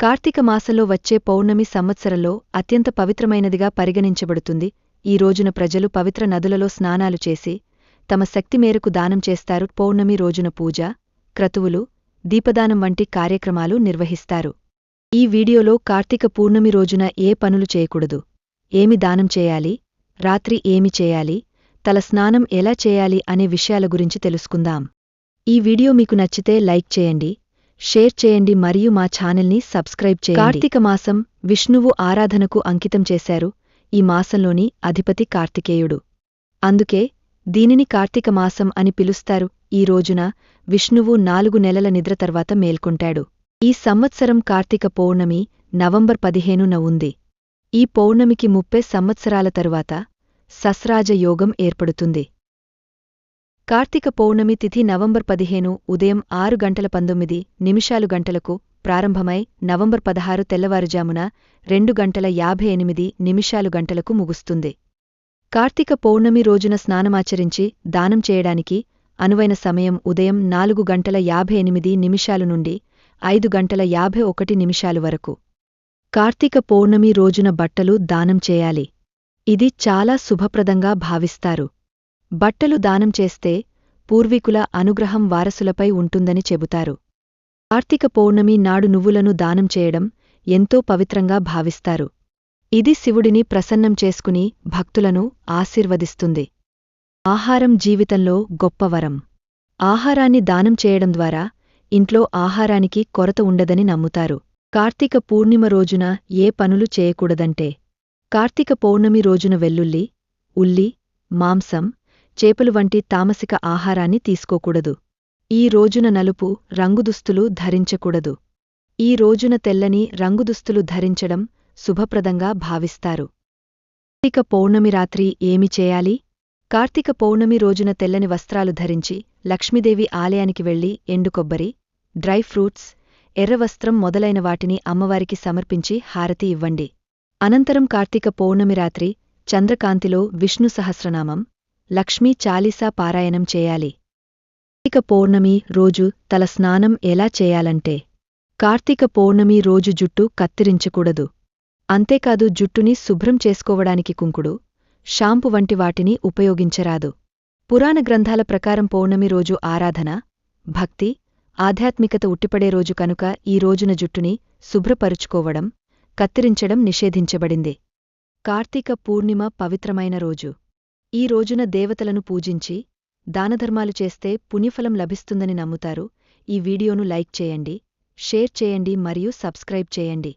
కార్తీక మాసంలో వచ్చే పౌర్ణమి సంవత్సరంలో అత్యంత పవిత్రమైనదిగా పరిగణించబడుతుంది. ఈ రోజున ప్రజలు పవిత్ర నదులలో స్నానాలు చేసి తమ శక్తి మేరకు దానం చేస్తారు. పౌర్ణమి రోజున పూజ క్రతువులు దీపదానం వంటి కార్యక్రమాలు నిర్వహిస్తారు. ఈ వీడియోలో కార్తీక పూర్ణమి రోజున ఏ పనులు చేయకూడదు? ఏమి దానం చేయాలి? రాత్రి ఏమి చేయాలి? తల స్నానం ఎలా చేయాలి? అనే విషయాల గురించి తెలుసుకుందాం. ఈ వీడియో మీకు నచ్చితే లైక్ చేయండి. షేర్ చేయండి మరియు మా ఛానల్ని సబ్స్క్రైబ్ చేయండి. కార్తీక మాసం విష్ణువు ఆరాధనకు అంకితం చేశారు. ఈ మాసంలోని అధిపతి కార్తికేయుడు. అందుకే దీనిని కార్తీక మాసం అని పిలుస్తారు. ఈ రోజున విష్ణువు నాలుగు నెలల నిద్ర తర్వాత మేల్కొంటాడు. ఈ సంవత్సరం కార్తీక పౌర్ణమి నవంబర్ పదిహేనున ఉంది. ఈ పౌర్ణమికి ముప్పై సంవత్సరాల తరువాత సస్రాజ యోగం ఏర్పడుతుంది. కార్తీక పౌర్ణమి తిథి నవంబర్ పదిహేను ఉదయం ఆరు గంటల పంతొమ్మిది నిమిషాలు గంటలకు ప్రారంభమై నవంబర్ పదహారు తెల్లవారుజామున రెండు గంటల యాభై ఎనిమిది నిమిషాలు గంటలకు ముగుస్తుంది. కార్తీక పౌర్ణమి రోజున స్నానమాచరించి దానం చేయడానికి అనువైన సమయం ఉదయం నాలుగు గంటల యాభై ఎనిమిది నిమిషాలు నుండి ఐదు గంటల యాభై ఒకటి నిమిషాలు వరకు. కార్తీక పౌర్ణమి రోజున బట్టలు దానం చేయాలి. ఇది చాలా శుభప్రదంగా భావిస్తారు. బట్టలు దానం చేస్తే పూర్వీకుల అనుగ్రహం వారసులపై ఉంటుందని చెబుతారు. కార్తీక పౌర్ణమి నాడు నువ్వులను దానం చేయడం ఎంతో పవిత్రంగా భావిస్తారు. ఇది శివుడిని ప్రసన్నం చేసుకుని భక్తులను ఆశీర్వదిస్తుంది. ఆహారం జీవితంలో గొప్పవరం ఆహారాన్ని దానం చేయడం ద్వారా ఇంట్లో ఆహారానికి కొరత ఉండదని నమ్ముతారు. కార్తీక పూర్ణిమ రోజున ఏ పనులు చేయకూడదంటే కార్తీక పౌర్ణమి రోజున వెల్లుల్లి ఉల్లి మాంసం చేపలు వంటి తామసిక ఆహారాన్ని తీసుకోకూడదు. ఈ రోజున నలుపు రంగుదుస్తులు ధరించకూడదు. ఈ రోజున తెల్లని రంగుదుస్తులు ధరించడం శుభప్రదంగా భావిస్తారు. కార్తీక పౌర్ణమి రాత్రి ఏమి చేయాలి? కార్తీక పౌర్ణమి రోజున తెల్లని వస్త్రాలు ధరించి లక్ష్మీదేవి ఆలయానికి వెళ్ళి ఎండు కొబ్బరి డ్రై ఫ్రూట్స్ ఎర్రవస్త్రం మొదలైన వాటిని అమ్మవారికి సమర్పించి హారతి ఇవ్వండి. అనంతరం కార్తీక పౌర్ణమి రాత్రి చంద్రకాంతిలో విష్ణు సహస్రనామం లక్ష్మీ చాలీసా పారాయణం చేయాలి. కార్తీక పౌర్ణమి రోజు తల స్నానం ఎలా చేయాలంటే కార్తీక పౌర్ణమి రోజు జుట్టు కత్తిరించకూడదు. అంతేకాదు జుట్టుని శుభ్రం చేసుకోవడానికి కుంకుడు షాంపు వంటి వాటిని ఉపయోగించరాదు. పురాణ గ్రంథాల ప్రకారం పౌర్ణమి రోజు ఆరాధన భక్తి ఆధ్యాత్మికత ఉట్టిపడే రోజు కనుక ఈ రోజున జుట్టుని శుభ్రపరుచుకోవడం కత్తిరించడం నిషేధించబడింది. కార్తీక పూర్ణిమ పవిత్రమైన రోజు. ఈ రోజున దేవతలను పూజించి దానధర్మాలు చేస్తే పుణ్యఫలం లభిస్తుందని నమ్ముతారు. ఈ వీడియోను లైక్ చేయండి షేర్ చేయండి మరియు సబ్స్క్రైబ్ చేయండి.